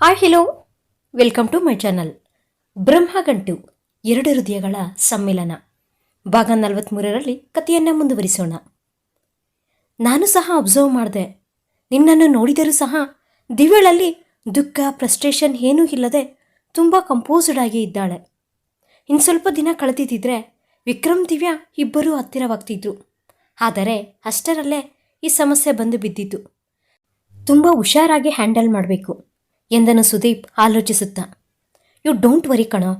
Hi hello welcome to my channel Brahmagantu ಎರಡು ಹೃದಯಗಳ ಸಮ್ಮಿಲನ. ಭಾಗ ನಲವತ್ತ್ಮೂರರಲ್ಲಿ ಕಥೆಯನ್ನು ಮುಂದುವರಿಸೋಣ. ನಾನು ಸಹ ಅಬ್ಸರ್ವ್ ಮಾಡಿದೆ. ನಿನ್ನನ್ನು ನೋಡಿದರೂ ಸಹ ದಿವ್ಯಳಲ್ಲಿ ದುಃಖ ಫ್ರಸ್ಟ್ರೇಷನ್ ಏನೂ ಇಲ್ಲದೆ ತುಂಬ ಕಂಪೋಸ್ಡ್ ಆಗಿ ಇದ್ದಾಳೆ. ಇನ್ನು ಸ್ವಲ್ಪ ದಿನ ಕಳೆದಿದ್ದರೆ ವಿಕ್ರಮ್, ದಿವ್ಯ ಇಬ್ಬರೂ ಹತ್ತಿರವಾಗ್ತಿದ್ರು. ಆದರೆ ಅಷ್ಟರಲ್ಲೇ ಈ ಸಮಸ್ಯೆ ಬಂದು ಬಿದ್ದಿತು ತುಂಬ ಹುಷಾರಾಗಿ ಹ್ಯಾಂಡಲ್ ಮಾಡಬೇಕು. ಎಂದನು ಸುದೀಪ್ ಆಲೋಚಿಸುತ್ತಾ. ಯು ಡೋಂಟ್ ವರಿ ಕಣೋ.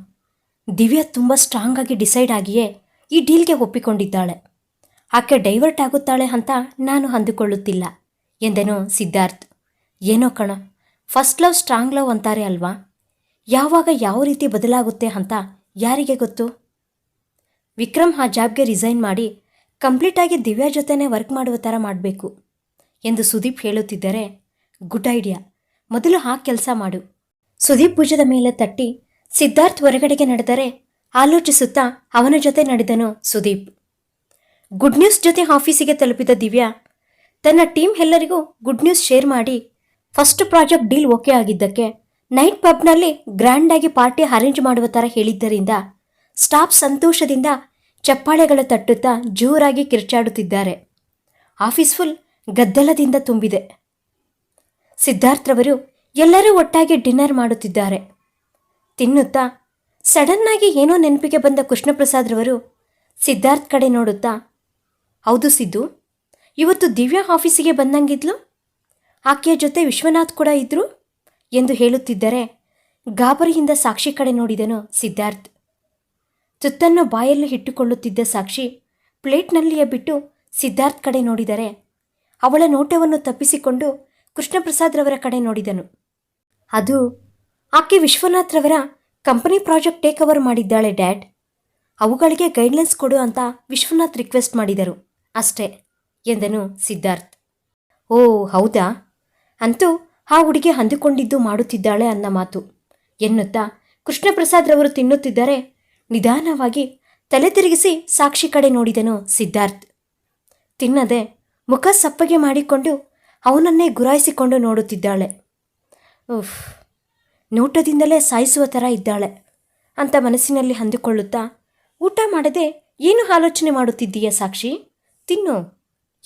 ದಿವ್ಯಾ ತುಂಬ ಸ್ಟ್ರಾಂಗ್ ಆಗಿ ಡಿಸೈಡ್ ಆಗಿಯೇ ಈ ಡೀಲ್ಗೆ ಒಪ್ಪಿಕೊಂಡಿದ್ದಾಳೆ. ಆಕೆ ಡೈವರ್ಟ್ ಆಗುತ್ತಾಳೆ ಅಂತ ನಾನು ಅಂದುಕೊಳ್ಳುತ್ತಿಲ್ಲ, ಎಂದನು ಸಿದ್ಧಾರ್ಥ್. ಏನೋ ಕಣ. ಫಸ್ಟ್ ಲವ್ ಸ್ಟ್ರಾಂಗ್ ಲವ್ ಅಂತಾರೆ ಅಲ್ವಾ? ಯಾವಾಗ ಯಾವ ರೀತಿ ಬದಲಾಗುತ್ತೆ ಅಂತ ಯಾರಿಗೆ ಗೊತ್ತು? ವಿಕ್ರಮ್ ಆ ಜಾಬ್ಗೆ ರಿಸೈನ್ ಮಾಡಿ ಕಂಪ್ಲೀಟಾಗಿ ದಿವ್ಯಾ ಜೊತೆನೇ ವರ್ಕ್ ಮಾಡುವ ಥರ ಮಾಡಬೇಕು, ಎಂದು ಸುದೀಪ್ ಹೇಳುತ್ತಿದ್ದರೆ, ಗುಡ್ ಐಡಿಯಾ. ಮೊದಲು ಆ ಕೆಲಸ ಮಾಡು. ಸುದೀಪ್ ಭುಜದ ಮೇಲೆ ತಟ್ಟಿ, ಸಿದ್ಧಾರ್ಥ್ ಹೊರಗಡೆಗೆ ನಡೆದರೆ ಆಲೋಚಿಸುತ್ತಾ ಅವನ ಜೊತೆ ನಡೆದನು ಸುದೀಪ್. ಗುಡ್ ನ್ಯೂಸ್ ಜೊತೆ ಆಫೀಸಿಗೆ ತಲುಪಿದ ದಿವ್ಯಾ, ತನ್ನ ಟೀಮ್ ಎಲ್ಲರಿಗೂ ಗುಡ್ ನ್ಯೂಸ್ ಶೇರ್ ಮಾಡಿ ಫಸ್ಟ್ ಪ್ರಾಜೆಕ್ಟ್ ಡೀಲ್ ಓಕೆ ಆಗಿದ್ದಕ್ಕೆ ನೈಟ್ ಪಬ್ನಲ್ಲಿ ಗ್ರ್ಯಾಂಡ್ ಆಗಿ ಪಾರ್ಟಿ ಅರೇಂಜ್ ಮಾಡುವ ಥರ ಹೇಳಿದ್ದರಿಂದ ಸ್ಟಾಫ್ ಸಂತೋಷದಿಂದ ಚಪ್ಪಾಳೆಗಳು ತಟ್ಟುತ್ತಾ ಜೋರಾಗಿ ಕಿರ್ಚಾಡುತ್ತಿದ್ದಾರೆ. ಆಫೀಸ್ ಫುಲ್ ಗದ್ದಲದಿಂದ ತುಂಬಿದೆ. ಸಿದ್ಧಾರ್ಥ್ರವರು ಎಲ್ಲರೂ ಒಟ್ಟಾಗಿ ಡಿನ್ನರ್ ಮಾಡುತ್ತಿದ್ದಾರೆ. ತಿನ್ನುತ್ತಾ, ಸಡನ್ನಾಗಿ ಏನೋ ನೆನಪಿಗೆ ಬಂದ ಕೃಷ್ಣಪ್ರಸಾದ್ರವರು ಸಿದ್ಧಾರ್ಥ್ ಕಡೆ ನೋಡುತ್ತಾ, ಹೌದು ಸಿದ್ದು, ಇವತ್ತು ದಿವ್ಯಾ ಆಫೀಸಿಗೆ ಬಂದಂಗಿದ್ಲು? ಆಕೆಯ ಜೊತೆ ವಿಶ್ವನಾಥ್ ಕೂಡ ಇದ್ರು? ಎಂದು ಹೇಳುತ್ತಿದ್ದರೆ ಗಾಬರಿಯಿಂದ ಸಾಕ್ಷಿ ಕಡೆ ನೋಡಿದನು ಸಿದ್ಧಾರ್ಥ್. ತುತ್ತನ್ನು ಬಾಯಲ್ಲಿ ಇಟ್ಟುಕೊಳ್ಳುತ್ತಿದ್ದ ಸಾಕ್ಷಿ ಪ್ಲೇಟ್ನಲ್ಲಿಯೇ ಬಿಟ್ಟು ಸಿದ್ಧಾರ್ಥ್ ಕಡೆ ನೋಡಿದರೆ ಅವಳ ನೋಟವನ್ನು ತಪ್ಪಿಸಿಕೊಂಡು ಕೃಷ್ಣಪ್ರಸಾದ್ರವರ ಕಡೆ ನೋಡಿದನು. ಅದು ಆಕೆ ವಿಶ್ವನಾಥ್ರವರ ಕಂಪನಿ ಪ್ರಾಜೆಕ್ಟ್ ಟೇಕ್ ಓವರ್ ಮಾಡಿದ್ದಾಳೆ ಡ್ಯಾಡ್. ಅವುಗಳಿಗೆ ಗೈಡ್ಲೈನ್ಸ್ ಕೊಡು ಅಂತ ವಿಶ್ವನಾಥ್ ರಿಕ್ವೆಸ್ಟ್ ಮಾಡಿದರು. ಅಷ್ಟೇ, ಎಂದನು ಸಿದ್ಧಾರ್ಥ್. ಓ, ಹೌದಾ? ಅಂತೂ ಆ ಹುಡುಗಿ ಅಂದುಕೊಂಡಿದ್ದು ಮಾಡುತ್ತಿದ್ದಾಳೆ ಅನ್ನ ಮಾತು. ಎನ್ನುತ್ತಾ ಕೃಷ್ಣಪ್ರಸಾದ್ರವರು ತಿನ್ನುತ್ತಿದ್ದರೆ ನಿಧಾನವಾಗಿ ತಲೆ ತಿರುಗಿಸಿ ಸಾಕ್ಷಿ ಕಡೆ ನೋಡಿದನು ಸಿದ್ಧಾರ್ಥ್. ತಿನ್ನದೆ ಮುಖ ಸಪ್ಪಗೆ ಮಾಡಿಕೊಂಡು ಅವನನ್ನೇ ಗುರಾಯಿಸಿಕೊಂಡು ನೋಡುತ್ತಿದ್ದಾಳೆ. ಉಫ್, ನೋಟದಿಂದಲೇ ಸಾಯಿಸುವ ಥರ ಇದ್ದಾಳೆ, ಅಂತ ಮನಸ್ಸಿನಲ್ಲಿ ಅಂದುಕೊಳ್ಳುತ್ತಾ, ಊಟ ಮಾಡದೆ ಏನು ಆಲೋಚನೆ ಮಾಡುತ್ತಿದ್ದೀಯ ಸಾಕ್ಷಿ? ತಿನ್ನು,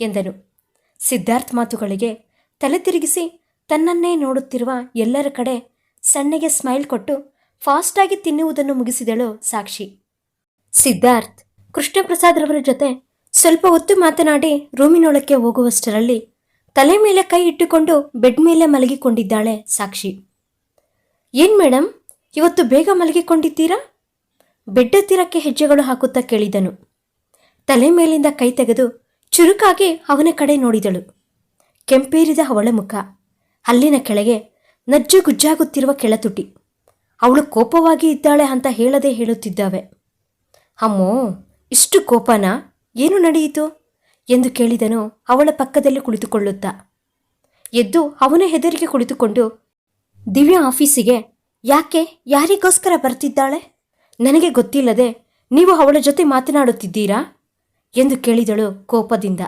ಎಂದನು. ಸಿದ್ಧಾರ್ಥ್ ಮಾತುಗಳಿಗೆ ತಲೆ ತಿರುಗಿಸಿ ತನ್ನನ್ನೇ ನೋಡುತ್ತಿರುವ ಎಲ್ಲರ ಕಡೆ ಸಣ್ಣಗೆ ಸ್ಮೈಲ್ ಕೊಟ್ಟು ಫಾಸ್ಟಾಗಿ ತಿನ್ನುವುದನ್ನು ಮುಗಿಸಿದಳು ಸಾಕ್ಷಿ. ಸಿದ್ಧಾರ್ಥ್ ಕೃಷ್ಣಪ್ರಸಾದ್ರವರ ಜೊತೆ ಸ್ವಲ್ಪ ಹೊತ್ತು ಮಾತನಾಡಿ ರೂಮಿನೊಳಕ್ಕೆ ಹೋಗುವಷ್ಟರಲ್ಲಿ ತಲೆ ಮೇಲೆ ಕೈ ಇಟ್ಟುಕೊಂಡು ಬೆಡ್ ಮೇಲೆ ಮಲಗಿಕೊಂಡಿದ್ದಾಳೆ ಸಾಕ್ಷಿ. ಏನ್ ಮೇಡಮ್ ಇವತ್ತು ಬೇಗ ಮಲಗಿಕೊಂಡಿದ್ದೀರಾ? ಬೆಡ್ ಹತ್ತಿರಕ್ಕೆ ಹೆಜ್ಜೆಗಳು ಹಾಕುತ್ತಾ ಕೇಳಿದನು. ತಲೆ ಮೇಲಿಂದ ಕೈ ತೆಗೆದು ಚುರುಕಾಗಿ ಅವನ ಕಡೆ ನೋಡಿದಳು. ಕೆಂಪೇರಿದ ಅವಳ ಮುಖ. ಅಲ್ಲಿನ ಕೆಳಗೆ ನಜ್ಜು ಗುಜ್ಜಾಗುತ್ತಿರುವ ಕೆಳತುಟಿ. ಅವಳು ಕೋಪವಾಗಿ ಇದ್ದಾಳೆ ಅಂತ ಹೇಳದೆ ಹೇಳುತ್ತಿದ್ದಾವೆ. ಅಮ್ಮೋ, ಇಷ್ಟು ಕೋಪನಾ? ಏನು ನಡೆಯಿತು? ಎಂದು ಕೇಳಿದನು ಅವಳ ಪಕ್ಕದಲ್ಲಿ ಕುಳಿತುಕೊಳ್ಳುತ್ತಾ. ಎದ್ದು ಅವನ ಹೆದರಿಗೆ ಕುಳಿತುಕೊಂಡು, ದಿವ್ಯಾ ಆಫೀಸಿಗೆ, ಯಾಕೆ? ಯಾರಿಗೋಸ್ಕರ ಬರ್ತಿದ್ದಾಳೆ? ನನಗೆ ಗೊತ್ತಿಲ್ಲದೆ ನೀವು ಅವಳ ಜೊತೆ ಮಾತನಾಡುತ್ತಿದ್ದೀರಾ? ಎಂದು ಕೇಳಿದಳು ಕೋಪದಿಂದ.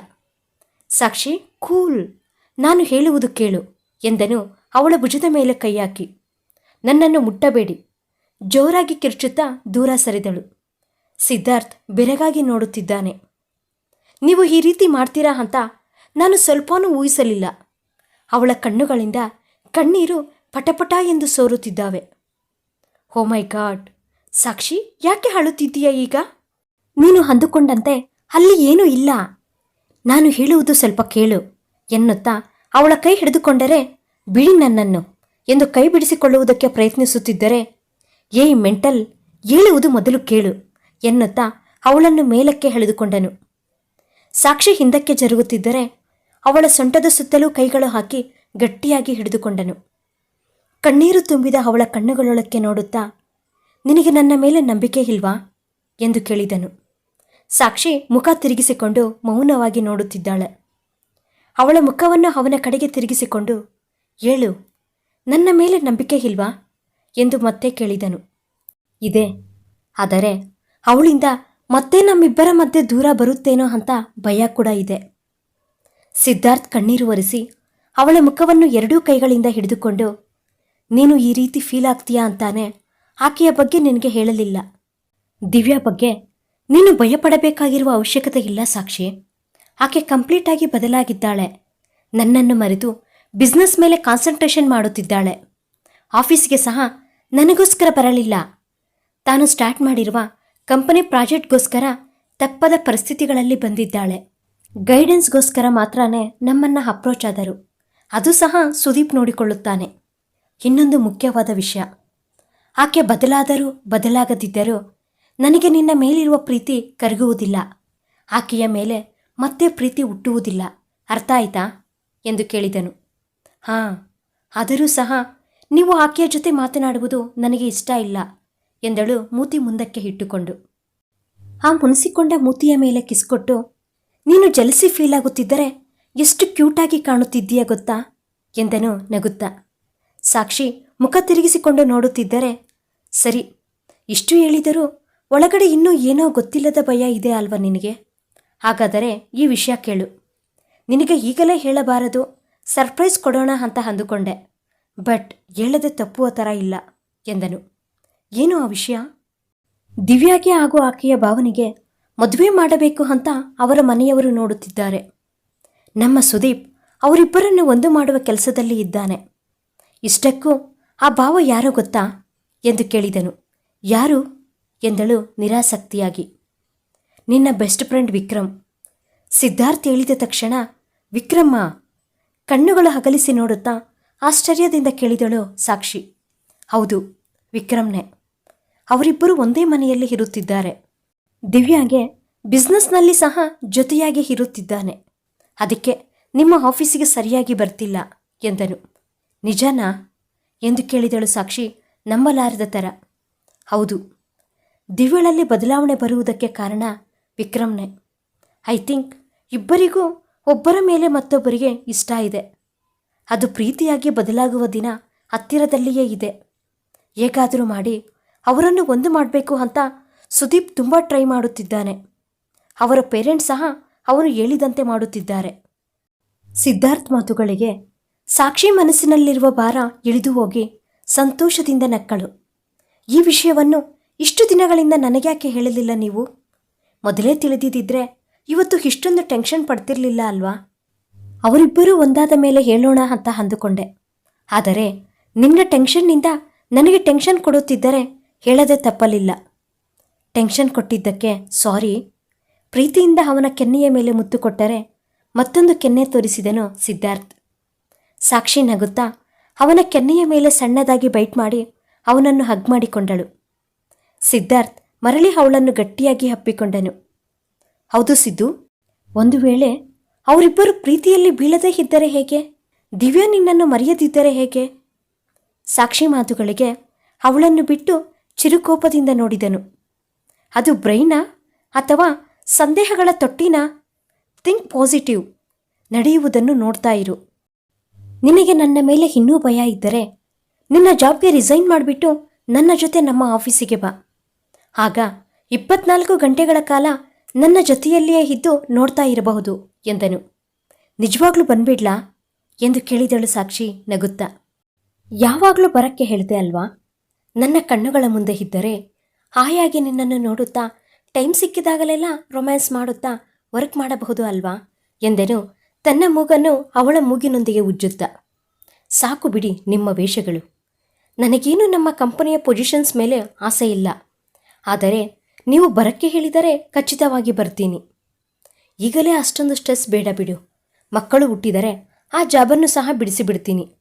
ಸಾಕ್ಷಿ, ಕೂಲ್. ನಾನು ಹೇಳುವುದು ಕೇಳು, ಎಂದನು ಅವಳ ಭುಜದ ಮೇಲೆ ಕೈಯಾಕಿ ನನ್ನನ್ನು ಮುಟ್ಟಬೇಡಿ, ಜೋರಾಗಿ ಕಿರ್ಚುತ್ತಾ ದೂರ ಸರಿದಳು. ಸಿದ್ಧಾರ್ಥ್ ಬೆರಗಾಗಿ ನೋಡುತ್ತಿದ್ದಾನೆ. ನೀವು ಈ ರೀತಿ ಮಾಡ್ತೀರಾ ಅಂತ ನಾನು ಸ್ವಲ್ಪನೂ ಊಹಿಸಲಿಲ್ಲ. ಅವಳ ಕಣ್ಣುಗಳಿಂದ ಕಣ್ಣೀರು ಪಟಪಟ ಎಂದು ಸೋರುತ್ತಿದ್ದಾವೆ. ಓ ಮೈ ಗಾಡ್! ಸಾಕ್ಷಿ, ಯಾಕೆ ಅಳುತ್ತಿದ್ದೀಯ ಈಗ? ನೀನು ಅಂದುಕೊಂಡಂತೆ ಅಲ್ಲಿ ಏನೂ ಇಲ್ಲ. ನಾನು ಹೇಳುವುದು ಸ್ವಲ್ಪ ಕೇಳು ಎನ್ನುತ್ತಾ ಅವಳ ಕೈ ಹಿಡಿದುಕೊಂಡರೆ ಬಿಡಿ ನನ್ನನ್ನು ಎಂದು ಕೈ ಬಿಡಿಸಿಕೊಳ್ಳುವುದಕ್ಕೆ ಪ್ರಯತ್ನಿಸುತ್ತಿದ್ದರೆ, ಏಯ್ ಮೆಂಟಲ್, ಹೇಳುವುದು ಮೊದಲು ಕೇಳು ಎನ್ನುತ್ತಾ ಅವಳನ್ನು ಮೇಲಕ್ಕೆ ಎಳೆದುಕೊಂಡನು. ಸಾಕ್ಷಿ ಹಿಂದಕ್ಕೆ ಜರುಗುತ್ತಿದ್ದರೆ ಅವಳ ಸೊಂಟದ ಸುತ್ತಲೂ ಕೈಗಳು ಹಾಕಿ ಗಟ್ಟಿಯಾಗಿ ಹಿಡಿದುಕೊಂಡನು. ಕಣ್ಣೀರು ತುಂಬಿದ ಅವಳ ಕಣ್ಣುಗಳೊಳಕ್ಕೆ ನೋಡುತ್ತಾ, ನಿನಗೆ ನನ್ನ ಮೇಲೆ ನಂಬಿಕೆ ಇಲ್ವಾ? ಎಂದು ಕೇಳಿದನು. ಸಾಕ್ಷಿ ಮುಖ ತಿರುಗಿಸಿಕೊಂಡು ಮೌನವಾಗಿ ನೋಡುತ್ತಿದ್ದಾಳೆ. ಅವಳ ಮುಖವನ್ನು ಅವನ ಕಡೆಗೆ ತಿರುಗಿಸಿಕೊಂಡು, ಏಳು, ನನ್ನ ಮೇಲೆ ನಂಬಿಕೆ ಇಲ್ವಾ? ಎಂದು ಮತ್ತೆ ಕೇಳಿದನು. ಇದೆ, ಆದರೆ ಅವಳಿಂದ ಮತ್ತೆ ನಮ್ಮಿಬ್ಬರ ಮಧ್ಯೆ ದೂರ ಬರುತ್ತೇನೋ ಅಂತ ಭಯ ಕೂಡ ಇದೆ. ಸಿದ್ಧಾರ್ಥ್ ಕಣ್ಣೀರು ಒರೆಸಿ, ಅವಳ ಮುಖವನ್ನು ಎರಡೂ ಕೈಗಳಿಂದ ಹಿಡಿದುಕೊಂಡು, ನೀನು ಈ ರೀತಿ ಫೀಲ್ ಆಗ್ತೀಯಾ ಅಂತಾನೆ ಆಕೆಯ ಬಗ್ಗೆ ನಿನಗೆ ಹೇಳಲಿಲ್ಲ. ದಿವ್ಯಾ ಬಗ್ಗೆ, ನೀನು ಭಯಪಡಬೇಕಾಗಿರುವ ಅವಶ್ಯಕತೆ ಇಲ್ಲ ಸಾಕ್ಷಿ. ಆಕೆ ಕಂಪ್ಲೀಟಾಗಿ ಬದಲಾಗಿದ್ದಾಳೆ. ನನ್ನನ್ನು ಮರೆತು ಬಿಸ್ನೆಸ್ ಮೇಲೆ ಕಾನ್ಸಂಟ್ರೇಷನ್ ಮಾಡುತ್ತಿದ್ದಾಳೆ. ಆಫೀಸ್ಗೆ ಸಹ ನನಗೋಸ್ಕರ ಬರಲಿಲ್ಲ. ತಾನು ಸ್ಟಾರ್ಟ್ ಮಾಡಿರುವ ಕಂಪನಿ ಪ್ರಾಜೆಕ್ಟ್ಗೋಸ್ಕರ ತಪ್ಪದ ಪರಿಸ್ಥಿತಿಗಳಲ್ಲಿ ಬಂದಿದ್ದಾಳೆ. ಗೈಡೆನ್ಸ್ಗೋಸ್ಕರ ಮಾತ್ರನೇ ನಮ್ಮನ್ನು ಅಪ್ರೋಚ್ ಆದರು. ಅದು ಸಹ ಸುದೀಪ್ ನೋಡಿಕೊಳ್ಳುತ್ತಾನೆ. ಇನ್ನೊಂದು ಮುಖ್ಯವಾದ ವಿಷಯ. ಆಕೆ ಬದಲಾದರೂ ಬದಲಾಗದಿದ್ದರೂ ನನಗೆ ನಿನ್ನ ಮೇಲಿರುವ ಪ್ರೀತಿ ಕರಗುವುದಿಲ್ಲ. ಆಕೆಯ ಮೇಲೆ ಮತ್ತೆ ಪ್ರೀತಿ ಹುಟ್ಟುವುದಿಲ್ಲ. ಅರ್ಥ ಆಯ್ತಾ? ಎಂದು ಕೇಳಿದನು. ಹಾಂ, ಆದರೂ ಸಹ ನೀವು ಆಕೆಯ ಜೊತೆ ಮಾತನಾಡುವುದು ನನಗೆ ಇಷ್ಟ ಇಲ್ಲ. ಎಂದಳು ಮೂತಿ ಮುಂದಕ್ಕೆ ಇಟ್ಟುಕೊಂಡು. ಆ ಮುನಿಸಿಕೊಂಡ ಮೂತಿಯ ಮೇಲೆ ಕಿಸ್ಕೊಟ್ಟು, ನೀನು ಜಲಸಿ ಫೀಲ್ ಆಗುತ್ತಿದ್ದರೆ ಎಷ್ಟು ಕ್ಯೂಟಾಗಿ ಕಾಣುತ್ತಿದ್ದೀಯ ಗೊತ್ತಾ? ಎಂದನು ನಗುತ್ತಾ. ಸಾಕ್ಷಿ, ಮುಖ ತಿರುಗಿಸಿಕೊಂಡು ನೋಡುತ್ತಿದ್ದರೆ, ಸರಿ, ಇಷ್ಟು ಹೇಳಿದರೂ ಒಳಗಡೆ ಇನ್ನೂ ಏನೋ ಗೊತ್ತಿಲ್ಲದ ಭಯ ಇದೆ ಅಲ್ವಾ ನಿನಗೆ? ಹಾಗಾದರೆ ಈ ವಿಷಯ ಕೇಳು. ನಿನಗೆ ಈಗಲೇ ಹೇಳಬಾರದು, ಸರ್ಪ್ರೈಸ್ ಕೊಡೋಣ ಅಂತ ಅಂದುಕೊಂಡೆ. ಬಟ್, ಹೇಳದೆ ತಪ್ಪುವ ಥರ ಇಲ್ಲ, ಎಂದನು. ಏನು ಆ ವಿಷಯ? ದಿವ್ಯಾಗೆ ಹಾಗೂ ಆಕೆಯ ಭಾವನೆಗೆ ಮದುವೆ ಮಾಡಬೇಕು ಅಂತ ಅವರ ಮನೆಯವರು ನೋಡುತ್ತಿದ್ದಾರೆ. ನಮ್ಮ ಸುದೀಪ್ ಅವರಿಬ್ಬರನ್ನು ಒಂದು ಮಾಡುವ ಕೆಲಸದಲ್ಲಿ ಇದ್ದಾನೆ. ಇಷ್ಟಕ್ಕೂ ಆ ಭಾವ ಯಾರೋ ಗೊತ್ತಾ? ಎಂದು ಕೇಳಿದನು. ಯಾರು? ಎಂದಳು ನಿರಾಸಕ್ತಿಯಾಗಿ. ನಿನ್ನ ಬೆಸ್ಟ್ ಫ್ರೆಂಡ್ ವಿಕ್ರಮ್. ಸಿದ್ಧಾರ್ಥ್ ಹೇಳಿದ ತಕ್ಷಣ, ವಿಕ್ರಮ್ಮ, ಕಣ್ಣುಗಳು ಹಗಲಿಸಿ ನೋಡುತ್ತಾ ಆಶ್ಚರ್ಯದಿಂದ ಕೇಳಿದಳು ಸಾಕ್ಷಿ. ಹೌದು, ವಿಕ್ರಮ್ನೇ. ಅವರಿಬ್ಬರು ಒಂದೇ ಮನೆಯಲ್ಲಿ ಇರುತ್ತಿದ್ದಾರೆ. ದಿವ್ಯಾಗೆ ಬಿಸ್ನೆಸ್ನಲ್ಲಿ ಸಹ ಜೊತೆಯಾಗಿ ಇರುತ್ತಿದ್ದಾನೆ. ಅದಕ್ಕೆ ನಿಮ್ಮ ಆಫೀಸಿಗೆ ಸರಿಯಾಗಿ ಬರ್ತಿಲ್ಲ ಎಂದನು ನಿಜನಾ? ಎಂದು ಕೇಳಿದಳು ಸಾಕ್ಷಿ ನಂಬಲಾರದ ಥರ. ಹೌದು. ದಿವ್ಯಳಲ್ಲಿ ಬದಲಾವಣೆ ಬರುವುದಕ್ಕೆ ಕಾರಣ ವಿಕ್ರಮ್ನೇ. ಐ ಥಿಂಕ್ ಇಬ್ಬರಿಗೂ ಒಬ್ಬರ ಮೇಲೆ ಮತ್ತೊಬ್ಬರಿಗೆ ಇಷ್ಟ ಇದೆ. ಅದು ಪ್ರೀತಿಯಾಗಿ ಬದಲಾಗುವ ದಿನ ಹತ್ತಿರದಲ್ಲಿಯೇ ಇದೆ. ಹೇಗಾದರೂ ಮಾಡಿ ಅವರನ್ನು ಒಂದು ಮಾಡಬೇಕು ಅಂತ ಸುದೀಪ್ ತುಂಬ ಟ್ರೈ ಮಾಡುತ್ತಿದ್ದಾನೆ. ಅವರ ಪೇರೆಂಟ್ಸ್ ಸಹ ಅವನು ಹೇಳಿದಂತೆ ಮಾಡುತ್ತಿದ್ದಾರೆ. ಸಿದ್ಧಾರ್ಥ್ ಮಾತುಗಳಿಗೆ ಸಾಕ್ಷಿ ಮನಸ್ಸಿನಲ್ಲಿರುವ ಭಾರ ಇಳಿದು ಹೋಗಿ ಸಂತೋಷದಿಂದ ನಕ್ಕಳು. ಈ ವಿಷಯವನ್ನು ಇಷ್ಟು ದಿನಗಳಿಂದ ನನಗ್ಯಾಕೆ ಹೇಳಲಿಲ್ಲ ನೀವು? ಮೊದಲೇ ತಿಳಿದಿದ್ದರೆ ಇವತ್ತು ಇಷ್ಟೊಂದು ಟೆನ್ಷನ್ ಪಡ್ತಿರ್ಲಿಲ್ಲ ಅಲ್ವಾ? ಅವರಿಬ್ಬರೂ ಒಂದಾದ ಮೇಲೆ ಹೇಳೋಣ ಅಂತ ಅಂದುಕೊಂಡೆ. ಆದರೆ ನಿನ್ನ ಟೆನ್ಷನ್ನಿಂದ ನನಗೆ ಟೆನ್ಷನ್ ಕೊಡುತ್ತಿದ್ದರೆ ಹೇಳದೆ ತಪ್ಪಲಿಲ್ಲ. ಟೆನ್ಷನ್ ಕೊಟ್ಟಿದ್ದಕ್ಕೆ ಸಾರಿ. ಪ್ರೀತಿಯಿಂದ ಅವನ ಕೆನ್ನೆಯ ಮೇಲೆ ಮುತ್ತು ಕೊಟ್ಟರೆ ಮತ್ತೊಂದು ಕೆನ್ನೆ ತೋರಿಸಿದನು ಸಿದ್ಧಾರ್ಥ್. ಸಾಕ್ಷಿ ನಗುತ್ತಾ ಅವನ ಕೆನ್ನೆಯ ಮೇಲೆ ಸಣ್ಣದಾಗಿ ಬೈಟ್ ಮಾಡಿ ಅವನನ್ನು ಹಗ್ ಮಾಡಿಕೊಂಡಳು. ಸಿದ್ಧಾರ್ಥ್ ಮರಳಿ ಅವಳನ್ನು ಗಟ್ಟಿಯಾಗಿ ಹಪ್ಪಿಕೊಂಡನು ಹೌದು ಸಿದ್ದು, ಒಂದು ವೇಳೆ ಅವರಿಬ್ಬರು ಪ್ರೀತಿಯಲ್ಲಿ ಬೀಳದೇ ಇದ್ದರೆ ಹೇಗೆ? ದಿವ್ಯ ನಿನ್ನನ್ನು ಮರೆಯದಿದ್ದರೆ ಹೇಗೆ? ಸಾಕ್ಷಿ ಮಾತುಗಳಿಗೆ ಅವಳನ್ನು ಬಿಟ್ಟು ಚಿರುಕೋಪದಿಂದ ನೋಡಿದನು. ಅದು ಬ್ರೈನಾ ಅಥವಾ ಸಂದೇಹಗಳ ತೊಟ್ಟಿನ ಥಿಂಕ್ ಪಾಸಿಟಿವ್ ನಡೆಯುವುದನ್ನು ನೋಡ್ತಾ ಇರು. ನಿನಗೆ ನನ್ನ ಮೇಲೆ ಇನ್ನೂ ಭಯ ಇದ್ದರೆ ನಿನ್ನ ಜಾಬ್ಗೆ ರಿಸೈನ್ ಮಾಡಿಬಿಟ್ಟು ನನ್ನ ಜೊತೆ ನಮ್ಮ ಆಫೀಸಿಗೆ ಬಾ. ಆಗ ಇಪ್ಪತ್ನಾಲ್ಕು ಗಂಟೆಗಳ ಕಾಲ ನನ್ನ ಜೊತೆಯಲ್ಲಿಯೇ ಇದ್ದು ನೋಡ್ತಾ ಇರಬಹುದು ಎಂದನು. ನಿಜವಾಗ್ಲೂ ಬಂದ್ಬಿಡ್ಲಾ? ಎಂದು ಕೇಳಿದಳು ಸಾಕ್ಷಿ ನಗುತ್ತಾ. ಯಾವಾಗಲೂ ಬರಕ್ಕೆ ಹೇಳಿದೆ ಅಲ್ವಾ? ನನ್ನ ಕಣ್ಣುಗಳ ಮುಂದೆ ಇದ್ದರೆ ಹಾಯಾಗಿ ನಿನ್ನನ್ನು ನೋಡುತ್ತಾ, ಟೈಮ್ ಸಿಕ್ಕಿದಾಗಲೆಲ್ಲ ರೊಮ್ಯಾನ್ಸ್ ಮಾಡುತ್ತಾ ವರ್ಕ್ ಮಾಡಬಹುದು ಅಲ್ವಾ? ಎಂದೆನು ತನ್ನ ಮೂಗನ್ನು ಅವಳ ಮೂಗಿನೊಂದಿಗೆ ಉಜ್ಜುತ್ತಾ. ಸಾಕು ಬಿಡಿ ನಿಮ್ಮ ವೇಷಗಳು. ನನಗೇನು ನಮ್ಮ ಕಂಪನಿಯ ಪೊಸಿಷನ್ಸ್ ಮೇಲೆ ಆಸೆ ಇಲ್ಲ. ಆದರೆ ನೀವು ಬರಕ್ಕೆ ಹೇಳಿದರೆ ಖಚಿತವಾಗಿ ಬರ್ತೀನಿ. ಈಗಲೇ ಅಷ್ಟೊಂದು ಸ್ಟ್ರೆಸ್ ಬೇಡ ಬಿಡು. ಮಕ್ಕಳು ಹುಟ್ಟಿದರೆ ಆ ಜಾಬನ್ನು ಸಹ ಬಿಡಿಸಿಬಿಡ್ತೀನಿ.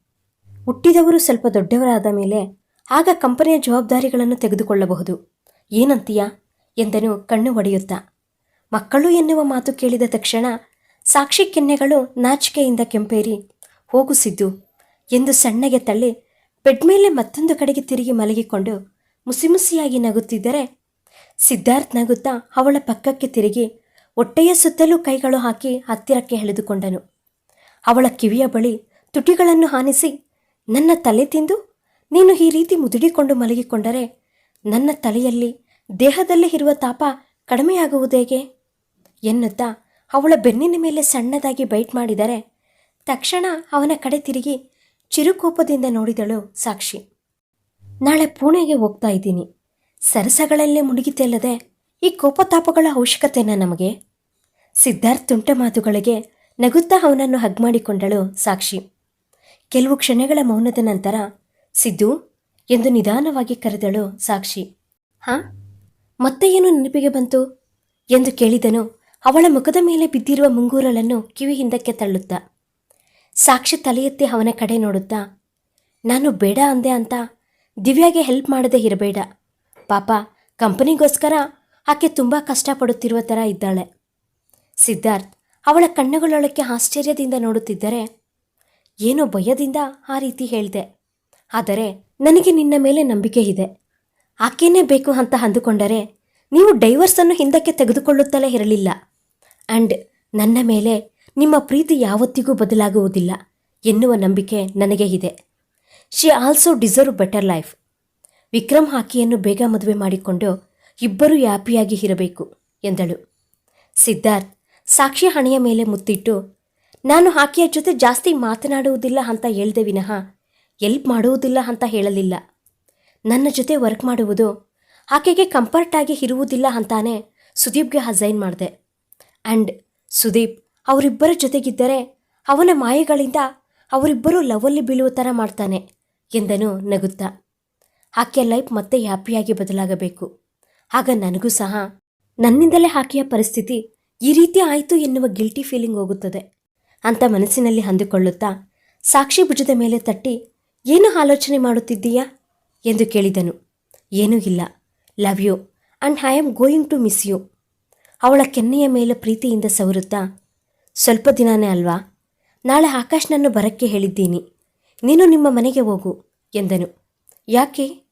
ಹುಟ್ಟಿದವರು ಸ್ವಲ್ಪ ದೊಡ್ಡವರಾದ ಮೇಲೆ ಆಗ ಕಂಪನಿಯ ಜವಾಬ್ದಾರಿಗಳನ್ನು ತೆಗೆದುಕೊಳ್ಳಬಹುದು. ಏನಂತೀಯಾ? ಎಂದನು ಕಣ್ಣು ಹೊಡೆಯುತ್ತಾ ಮಕ್ಕಳು ಎನ್ನುವ ಮಾತು ಕೇಳಿದ ತಕ್ಷಣ ಸಾಕ್ಷಿ ಕೆನ್ನೆಗಳು ನಾಚಿಕೆಯಿಂದ ಕೆಂಪೇರಿ ಹೋಗುಸಿದ್ದು ಎಂದು ಸಣ್ಣಗೆ ತಳ್ಳಿ ಬೆಡ್ ಮೇಲೆ ಮತ್ತೊಂದು ಕಡೆಗೆ ತಿರುಗಿ ಮಲಗಿಕೊಂಡು ಮುಸಿಮುಸಿಯಾಗಿ ನಗುತ್ತಿದ್ದರೆ ಸಿದ್ಧಾರ್ಥ್ ನಗುತ್ತಾ ಅವಳ ಪಕ್ಕಕ್ಕೆ ತಿರುಗಿ ಹೊಟ್ಟೆಯ ಸುತ್ತಲೂ ಕೈಗಳು ಹಾಕಿ ಹತ್ತಿರಕ್ಕೆ ಎಳೆದುಕೊಂಡನು. ಅವಳ ಕಿವಿಯ ಬಳಿ ತುಟಿಗಳನ್ನು ಹಾನಿಸಿ ನನ್ನ ತಲೆ ತಿಂದು ನೀನು ಈ ರೀತಿ ಮುದುಡಿಕೊಂಡು ಮಲಗಿಕೊಂಡರೆ ನನ್ನ ತಲೆಯಲ್ಲಿ ದೇಹದಲ್ಲಿ ಇರುವ ತಾಪ ಕಡಿಮೆಯಾಗುವುದೇಗೆ ಎನ್ನುತ್ತಾ ಅವಳ ಬೆನ್ನಿನ ಮೇಲೆ ಸಣ್ಣದಾಗಿ ಬೈಟ್ ಮಾಡಿದರೆ ತಕ್ಷಣ ಅವನ ಕಡೆ ತಿರುಗಿ ಚಿರುಕೋಪದಿಂದ ನೋಡಿದಳು ಸಾಕ್ಷಿ. ನಾಳೆ ಪುಣೆಗೆ ಹೋಗ್ತಾ ಇದ್ದೀನಿ. ಸರಸಗಳಲ್ಲೇ ಮುಳುಗಿತೆಲ್ಲದೆ ಈ ಕೋಪತಾಪಗಳ ಅವಶ್ಯಕತೆನ ನಮಗೆ? ಸಿದ್ಧಾರ್ಥ್ ತುಂಟ ಮಾತುಗಳಿಗೆ ನಗುತ್ತಾ ಅವನನ್ನು ಹಗ್ ಮಾಡಿಕೊಂಡಳು ಸಾಕ್ಷಿ. ಕೆಲವು ಕ್ಷಣಗಳ ಮೌನದ ನಂತರ ಸಿದ್ದು, ಎಂದು ನಿಧಾನವಾಗಿ ಕರೆದಳು ಸಾಕ್ಷಿ. ಹಾ? ಮತ್ತೆ ಏನು ನೆನಪಿಗೆ ಬಂತು? ಎಂದು ಕೇಳಿದನು. ಅವಳ ಮುಖದ ಮೇಲೆ ಬಿದ್ದಿರುವ ಮುಂಗೂರಲನ್ನು ಕಿವಿ ಹಿಂದಕ್ಕೆ ತಳ್ಳುತ್ತಾ. ಸಾಕ್ಷಿ ತಲೆಯೆತ್ತಿ ಅವನ ಕಡೆ ನೋಡುತ್ತಾ. ನಾನು ಬೇಡ ಅಂದೆ ಅಂತ. ದಿವ್ಯಾಗೆ ಹೆಲ್ಪ್ ಮಾಡದೆ ಇರಬೇಡ. ಪಾಪ, ಕಂಪನಿಗೋಸ್ಕರ ಆಕೆ ತುಂಬ ಕಷ್ಟಪಡುತ್ತಿರುವ ಥರ ಇದ್ದಾಳೆ. ಸಿದ್ಧಾರ್ಥ್ ಅವಳ ಕಣ್ಣುಗಳೊಳಕ್ಕೆ ಆಶ್ಚರ್ಯದಿಂದ ನೋಡುತ್ತಿದ್ದರೆ, ಏನೋ ಭಯದಿಂದ ಆ ರೀತಿ ಹೇಳಿದೆ. ಆದರೆ ನನಗೆ ನಿನ್ನ ಮೇಲೆ ನಂಬಿಕೆ ಇದೆ. ಆಕೆನೇ ಬೇಕು ಅಂತ ಅಂದುಕೊಂಡರೆ ನೀವು ಡೈವರ್ಸನ್ನು ಹಿಂದಕ್ಕೆ ತೆಗೆದುಕೊಳ್ಳುತ್ತಲೇ ಇರಲಿಲ್ಲ. ಆ್ಯಂಡ್ ನನ್ನ ಮೇಲೆ ನಿಮ್ಮ ಪ್ರೀತಿ ಯಾವತ್ತಿಗೂ ಬದಲಾಗುವುದಿಲ್ಲ ಎನ್ನುವ ನಂಬಿಕೆ ನನಗೆ ಇದೆ. She also deserve better life. Vikram ಹಾಕಿಯನ್ನು ಬೇಗ ಮದುವೆ ಮಾಡಿಕೊಂಡು ಇಬ್ಬರೂ ಹ್ಯಾಪಿಯಾಗಿ ಇರಬೇಕು ಎಂದಳು. ಸಿದ್ಧಾರ್ಥ್ ಸಾಕ್ಷಿ ಹಣೆಯ ಮೇಲೆ ಮುತ್ತಿಟ್ಟು, ನಾನು ಹಾಕಿಯ ಜೊತೆ ಜಾಸ್ತಿ ಮಾತನಾಡುವುದಿಲ್ಲ ಅಂತ ಹೇಳ್ದೆ ವಿನಃ ಎಲ್ಪ್ ಮಾಡುವುದಿಲ್ಲ ಅಂತ ಹೇಳಲಿಲ್ಲ. ನನ್ನ ಜೊತೆ ವರ್ಕ್ ಮಾಡುವುದು ಆಕೆಗೆ ಕಂಫರ್ಟಾಗಿ ಇರುವುದಿಲ್ಲ ಅಂತಾನೆ ಸುದೀಪ್ಗೆ ಹಸೈನ್ ಮಾಡಿದೆ. ಆ್ಯಂಡ್ ಸುದೀಪ್ ಅವರಿಬ್ಬರ ಜೊತೆಗಿದ್ದರೆ ಅವನ ಮಾಯೆಗಳಿಂದ ಅವರಿಬ್ಬರೂ ಲವಲ್ಲಿ ಬೀಳುವ ಥರ ಮಾಡ್ತಾನೆ ಎಂದನು ನಗುತ್ತಾ. ಆಕೆಯ ಲೈಫ್ ಮತ್ತೆ ಹ್ಯಾಪಿಯಾಗಿ ಬದಲಾಗಬೇಕು. ಆಗ ನನಗೂ ಸಹ ನನ್ನಿಂದಲೇ ಆಕೆಯ ಪರಿಸ್ಥಿತಿ ಈ ರೀತಿ ಆಯಿತು ಎನ್ನುವ ಗಿಲ್ಟಿ ಫೀಲಿಂಗ್ ಹೋಗುತ್ತದೆ ಅಂತ ಮನಸ್ಸಿನಲ್ಲಿ ಅಂದುಕೊಳ್ಳುತ್ತಾ ಸಾಕ್ಷಿ ಭುಜದ ಮೇಲೆ ತಟ್ಟಿ ಏನು ಆಲೋಚನೆ ಮಾಡುತ್ತಿದ್ದೀಯಾ? ಎಂದು ಕೇಳಿದನು. ಏನೂ ಇಲ್ಲ. Love you and I am going to miss you ಅವಳ ಕೆನ್ನೆಯ ಮೇಲೆ ಪ್ರೀತಿಯಿಂದ ಸವರುತ್ತಾ, ಸ್ವಲ್ಪ ದಿನಾನೇ ಅಲ್ವಾ? ನಾಳೆ ಆಕಾಶ್ನನ್ನು ಬರಕ್ಕೆ ಹೇಳಿದ್ದೀನಿ. ನೀನು ನಿಮ್ಮ ಮನೆಗೆ ಹೋಗು, ಎಂದನು. ಯಾಕೆ?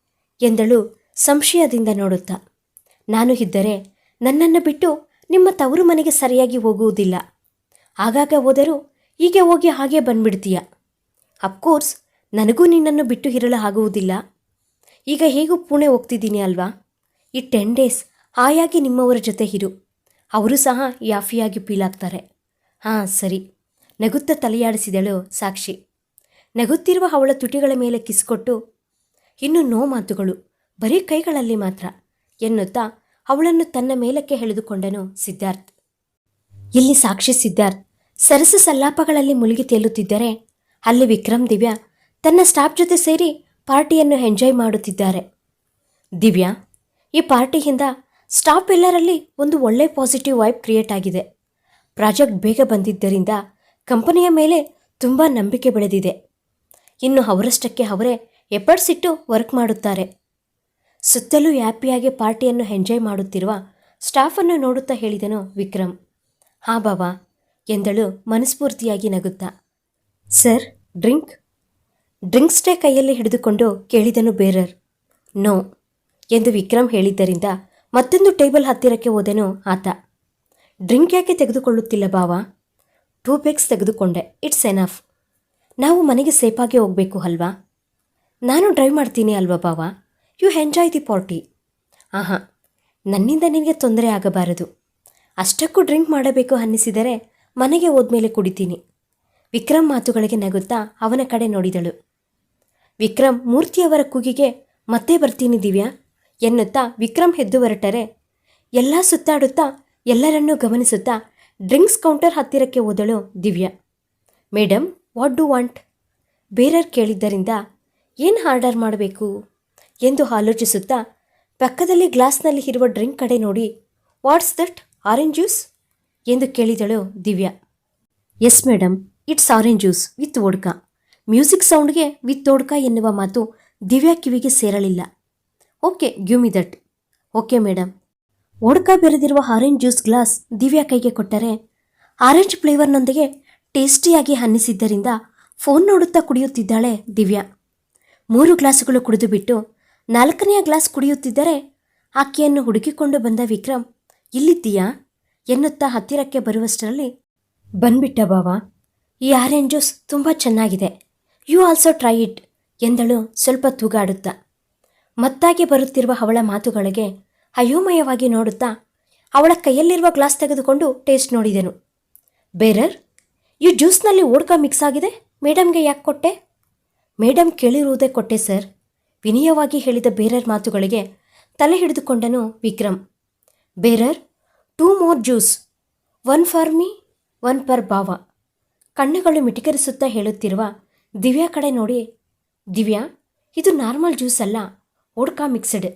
ಎಂದಳು ಸಂಶಯದಿಂದ ನೋಡುತ್ತಾ. ನಾನು ಇದ್ದರೆ ನನ್ನನ್ನು ಬಿಟ್ಟು ನಿಮ್ಮ ತವರು ಮನೆಗೆ ಸರಿಯಾಗಿ ಹೋಗುವುದಿಲ್ಲ. ಆಗಾಗ ಹೋದರೂ ಹೀಗೆ ಹೋಗಿ ಹಾಗೆ ಬಂದ್ಬಿಡ್ತೀಯ? ಅಫ್ಕೋರ್ಸ್ ನನಗೂ ನಿನ್ನನ್ನು ಬಿಟ್ಟು ಇರಲು ಆಗುವುದಿಲ್ಲ ಈಗ ಹೇಗೂ ಪುಣೆ ಹೋಗ್ತಿದ್ದೀನಿ ಅಲ್ವಾ? ಈ ಟೆನ್ ಡೇಸ್ ಹಾಯಾಗಿ ನಿಮ್ಮವರ ಜೊತೆ ಇರು. ಅವರು ಸಹ ಯಾಫಿಯಾಗಿ ಫೀಲಾಗ್ತಾರೆ. ಹಾಂ, ಸರಿ. ನಗುತ್ತ ತಲೆಯಾಡಿಸಿದಳು ಸಾಕ್ಷಿ. ನಗುತ್ತಿರುವ ಅವಳ ತುಟಿಗಳ ಮೇಲೆ ಕಿಸ್ಕೊಟ್ಟು ಇನ್ನು ನೋ ಮಾತುಗಳು. ಬರೀ ಕೈಗಳಲ್ಲಿ ಮಾತ್ರ, ಎನ್ನುತ್ತಾ ಅವಳನ್ನು ತನ್ನ ಮೇಲಕ್ಕೆ ಎಳೆದುಕೊಂಡನು ಸಿದ್ಧಾರ್ಥ್. ಇಲ್ಲಿ ಸಾಕ್ಷಿ ಸಿದ್ಧಾರ್ಥ್, ಸರಸ ಸಲ್ಲಾಪಗಳಲ್ಲಿ ಮುಳುಗಿ ತೇಲುತ್ತಿದ್ದರೆ ಅಲ್ಲಿ ವಿಕ್ರಮ್ ದಿವ್ಯಾ ತನ್ನ ಸ್ಟಾಫ್ ಜೊತೆ ಸೇರಿ ಪಾರ್ಟಿಯನ್ನು ಎಂಜಾಯ್ ಮಾಡುತ್ತಿದ್ದಾರೆ. ದಿವ್ಯಾ, ಈ ಪಾರ್ಟಿಯಿಂದ ಸ್ಟಾಫ್ ಎಲ್ಲರಲ್ಲಿ ಒಂದು ಒಳ್ಳೆ ಪಾಸಿಟಿವ್ ವೈಬ್ ಕ್ರಿಯೇಟ್ ಆಗಿದೆ. ಪ್ರಾಜೆಕ್ಟ್ ಬೇಗ ಬಂದಿದ್ದರಿಂದ ಕಂಪನಿಯ ಮೇಲೆ ತುಂಬ ನಂಬಿಕೆ ಬೆಳೆದಿದೆ. ಇನ್ನು ಅವರಷ್ಟಕ್ಕೆ ಅವರೇ ಎಫರ್ಟ್ಸ್ ಇಟ್ಟು ವರ್ಕ್ ಮಾಡುತ್ತಾರೆ. ಸುತ್ತಲೂ ಹ್ಯಾಪಿಯಾಗಿ ಪಾರ್ಟಿಯನ್ನು ಎಂಜಾಯ್ ಮಾಡುತ್ತಿರುವ ಸ್ಟಾಫನ್ನು ನೋಡುತ್ತಾ ಹೇಳಿದನು ವಿಕ್ರಮ್. ಹಾ ಬಾಬಾ, ಎಂದಳು ಮನಸ್ಫೂರ್ತಿಯಾಗಿ ನಗುತ್ತಾ. Sir, drink? ಡ್ರಿಂಕ್ ಸ್ಟೇ ಕೈಯಲ್ಲಿ ಹಿಡಿದುಕೊಂಡು ಕೇಳಿದನು ಬೇರರ್. ನೋ, ಎಂದು ವಿಕ್ರಮ್ ಹೇಳಿದ್ದರಿಂದ ಮತ್ತೊಂದು ಟೇಬಲ್ ಹತ್ತಿರಕ್ಕೆ ಹೋದೆನು ಆತ. ಡ್ರಿಂಕ್ ಯಾಕೆ ತೆಗೆದುಕೊಳ್ಳುತ್ತಿಲ್ಲ ಬಾವಾ? ಟೂ ಬೇಕ್ಸ್ ತೆಗೆದುಕೊಂಡೆ. It's enough. ನಾವು ಮನೆಗೆ ಸೇಫಾಗಿ ಹೋಗಬೇಕು ಅಲ್ವಾ? ನಾನು ಡ್ರೈವ್ ಮಾಡ್ತೀನಿ ಅಲ್ವಾ ಬಾವಾ? You enjoy the party. ಆಹಾ, ನನ್ನಿಂದ ನಿನಗೆ ತೊಂದರೆ ಆಗಬಾರದು. ಅಷ್ಟಕ್ಕೂ ಡ್ರಿಂಕ್ ಮಾಡಬೇಕು ಅನ್ನಿಸಿದರೆ ಮನೆಗೆ ಹೋದ್ಮೇಲೆ ಕುಡಿತೀನಿ. ವಿಕ್ರಮ್ ಮಾತುಗಳಿಗೆ ನಗುತ್ತಾ ಅವನ ಕಡೆ ನೋಡಿದಳು. ವಿಕ್ರಮ್ ಮೂರ್ತಿಯವರ ಕೂಗಿಗೆ, ಮತ್ತೆ ಬರ್ತೀನಿ ದಿವ್ಯಾ ಎನ್ನುತ್ತಾ ವಿಕ್ರಮ್ ಎದ್ದು ಹೊರಟರೆ. ಎಲ್ಲ ಸುತ್ತಾಡುತ್ತಾ, ಎಲ್ಲರನ್ನೂ ಗಮನಿಸುತ್ತಾ ಡ್ರಿಂಕ್ಸ್ ಕೌಂಟರ್ ಹತ್ತಿರಕ್ಕೆ ಓದಳು Divya. Madam what do want? Bearer ಕೇಳಿದ್ದರಿಂದ, ಏನು ಆರ್ಡರ್ ಮಾಡಬೇಕು? ಎಂದು ಆಲೋಚಿಸುತ್ತಾ, ಪಕ್ಕದಲ್ಲಿ ಗ್ಲಾಸ್ನಲ್ಲಿ ಇರುವ ಡ್ರಿಂಕ್ ಕಡೆ ನೋಡಿ. What's that, orange juice? ಎಂದು ಕೇಳಿದಳು Divya. Yes madam it's orange juice with vodka music ಸೌಂಡ್ಗೆ with ತೋಡ್ಕ ಎನ್ನುವ ಮಾತು ದಿವ್ಯಾ ಕಿವಿಗೆ ಸೇರಲಿಲ್ಲ. Okay, give me that. Okay madam vodka ಬೆರೆದಿರುವ orange juice glass Divya ಕೈಗೆ ಕೊಟ್ಟರೆ ಆರೆಂಜ್ ಫ್ಲೇವರ್ನೊಂದಿಗೆ ಟೇಸ್ಟಿಯಾಗಿ ಅನ್ನಿಸಿದ್ದರಿಂದ ಫೋನ್ ನೋಡುತ್ತಾ ಕುಡಿಯುತ್ತಿದ್ದಾಳೆ ದಿವ್ಯಾ. ಮೂರು ಗ್ಲಾಸುಗಳು ಕುಡಿದು ಬಿಟ್ಟು ನಾಲ್ಕನೆಯ ಗ್ಲಾಸ್ ಕುಡಿಯುತ್ತಿದ್ದರೆ ಆಕೆಯನ್ನು ಹುಡುಕಿಕೊಂಡು ಬಂದ ವಿಕ್ರಮ್, ಇಲ್ಲಿದ್ದೀಯಾ? ಎನ್ನುತ್ತಾ ಹತ್ತಿರಕ್ಕೆ ಬರುವಷ್ಟರಲ್ಲಿ, ಬಂದ್ಬಿಟ್ಟ ಬಾವ, ಈ ಆರೆಂಜ್ ಜ್ಯೂಸ್ ತುಂಬ ಚೆನ್ನಾಗಿದೆ. ಯು ಆಲ್ಸೋ ಟ್ರೈ ಇಟ್ ಎಂದಳು ಸ್ವಲ್ಪ ತೂಗಾಡುತ್ತಾ. ಮತ್ತಾಗಿ ಬರುತ್ತಿರುವ ಅವಳ ಮಾತುಗಳಿಗೆ ಅಯೋಮಯವಾಗಿ ನೋಡುತ್ತಾ ಅವಳ ಕೈಯಲ್ಲಿರುವ ಗ್ಲಾಸ್ ತೆಗೆದುಕೊಂಡು ಟೇಸ್ಟ್ ನೋಡಿದೆನು. ಬೇರರ್, ಈ ಜ್ಯೂಸ್ನಲ್ಲಿ ಓಡ್ಕ ಮಿಕ್ಸ್ ಆಗಿದೆ, ಮೇಡಮ್ಗೆ ಯಾಕೆ ಕೊಟ್ಟೆ? ಮೇಡಮ್ ಕೇಳಿರುವುದೇ ಕೊಟ್ಟೆ, ಸರ್, ವಿನಯವಾಗಿ ಹೇಳಿದ ಬೇರರ್ ಮಾತುಗಳಿಗೆ ತಲೆ ಹಿಡಿದುಕೊಂಡನು Vikram. Bearer, two more juice, one for me, one per ಬಾವ, ಕಣ್ಣುಗಳು ಮಿಟಿಕರಿಸುತ್ತಾ ಹೇಳುತ್ತಿರುವ ದಿವ್ಯಾ ಕಡೆ ನೋಡಿ, ದಿವ್ಯಾ, ಇದು ನಾರ್ಮಲ್ ಜ್ಯೂಸ್ ಅಲ್ಲ, ಓಡ್ಕಾ ಮಿಕ್ಸ್ಡ್.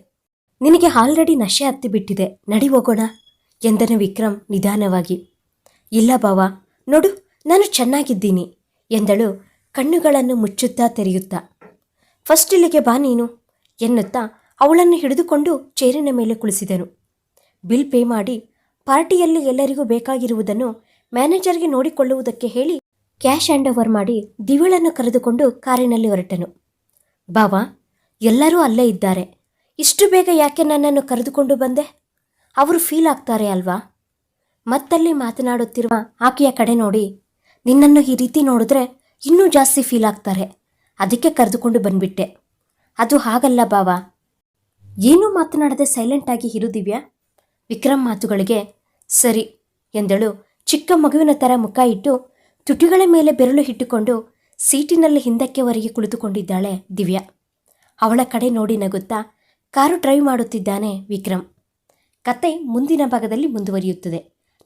ನಿನಗೆ ಆಲ್ರೆಡಿ ನಶೆ ಹತ್ತಿಬಿಟ್ಟಿದೆ, ನಡಿ ಹೋಗೋಣ, ಎಂದನು ವಿಕ್ರಮ್ ನಿಧಾನವಾಗಿ. ಇಲ್ಲ ಬಾವ, ನೋಡು, ನಾನು ಚೆನ್ನಾಗಿದ್ದೀನಿ, ಎಂದಳು ಕಣ್ಣುಗಳನ್ನು ಮುಚ್ಚುತ್ತಾ ತೆರೆಯುತ್ತಾ. ಫಸ್ಟ್ ಇಲ್ಲಿಗೆ ಬಾ ನೀನು, ಎನ್ನುತ್ತಾ ಅವಳನ್ನು ಹಿಡಿದುಕೊಂಡು ಚೇರಿನ ಮೇಲೆ ಕುಳಿಸಿದನು. ಬಿಲ್ ಪೇ ಮಾಡಿ, ಪಾರ್ಟಿಯಲ್ಲಿ ಎಲ್ಲರಿಗೂ ಬೇಕಾಗಿರುವುದನ್ನು ಮ್ಯಾನೇಜರ್ಗೆ ನೋಡಿಕೊಳ್ಳುವುದಕ್ಕೆ ಹೇಳಿ ಕ್ಯಾಶ್ ಹ್ಯಾಂಡ್ ಓವರ್ ಮಾಡಿ ದಿವಳನ್ನು ಕರೆದುಕೊಂಡು ಕಾರಿನಲ್ಲಿ ಹೊರಟನು. ಬಾವ, ಎಲ್ಲರೂ ಅಲ್ಲೇ ಇದ್ದಾರೆ. ಇಷ್ಟು ಬೇಗ ಯಾಕೆ ನನ್ನನ್ನು ಕರೆದುಕೊಂಡು ಬಂದೆ? ಅವರು ಫೀಲ್ ಆಗ್ತಾರೆ ಅಲ್ವಾ? ಮತ್ತಲ್ಲಿ ಮಾತನಾಡುತ್ತಿರುವ ಆಕೆಯ ಕಡೆ ನೋಡಿ, ನಿನ್ನನ್ನು ಈ ರೀತಿ ನೋಡಿದ್ರೆ ಇನ್ನೂ ಜಾಸ್ತಿ ಫೀಲ್ ಆಗ್ತಾರೆ. ಅದಕ್ಕೆ ಕರೆದುಕೊಂಡು ಬಂದ್ಬಿಟ್ಟೆ. ಅದು ಹಾಗಲ್ಲ ಬಾವ. ಏನೂ ಮಾತನಾಡದೆ ಸೈಲೆಂಟ್ ಆಗಿ ಇರು ದಿವ್ಯಾ ವಿಕ್ರಮ್ ಮಾತುಗಳಿಗೆ, ಸರಿ ಎಂದಳು. ಚಿಕ್ಕ ಮಗುವಿನ ಥರ ಮುಖ ಇಟ್ಟು ತುಟಿಗಳ ಮೇಲೆ ಬೆರಳು ಇಟ್ಟುಕೊಂಡು ಸೀಟಿನಲ್ಲಿ ಹಿಂದಕ್ಕೆ ಹೊರಗೆ ಕುಳಿತುಕೊಂಡಿದ್ದಾಳೆ ದಿವ್ಯಾ. ಅವಳ ಕಡೆ ನೋಡಿ ನಗುತ್ತಾ ಕಾರು ಡ್ರೈವ್ ಮಾಡುತ್ತಿದ್ದಾನೆ ವಿಕ್ರಮ್. ಕತೆ ಮುಂದಿನ ಭಾಗದಲ್ಲಿ ಮುಂದುವರಿಯುತ್ತದೆ.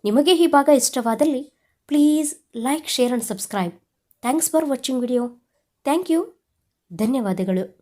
ನಿಮಗೆ ಈ ಭಾಗ ಇಷ್ಟವಾದಲ್ಲಿ please like, share and subscribe. Thanks for watching video. Thank you. ಧನ್ಯವಾದಗಳು.